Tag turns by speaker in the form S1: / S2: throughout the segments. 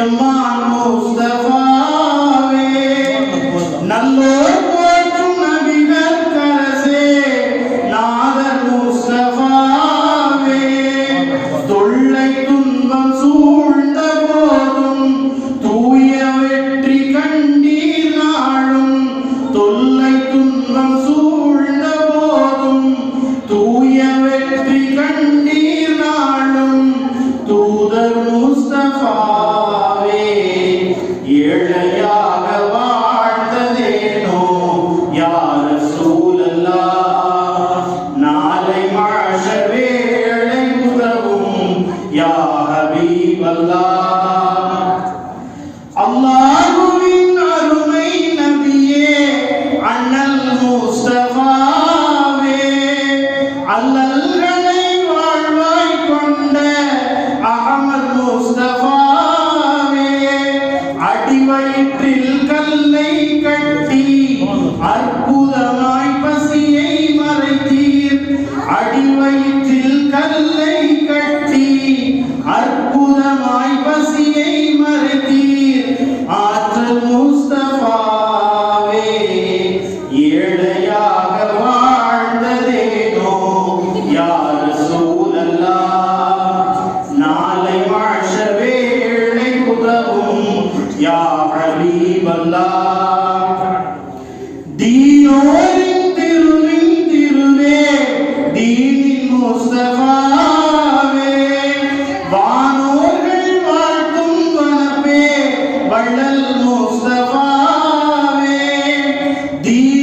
S1: எம்மான் முஸ்தபாவே हबीब अल्लाह D.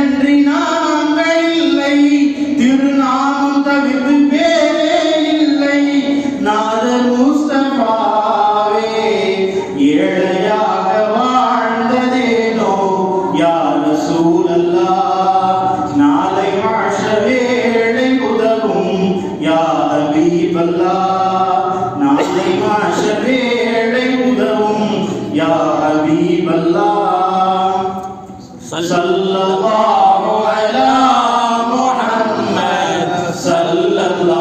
S1: அன்றி நாமங்க இல்லை. திருநாமம் தவிர்த்து பேரே இல்லை நாதர் முஸ்தபாவே ஏழையாக வாழ்ந்ததேனோ? யார் சூழல்லா? நாளை மாஷ வேளை உதவும். யார் பீபல்லா நாளை மாஷ வேளை உதவும். யார் பீபல்லா சல்ல lado do lado.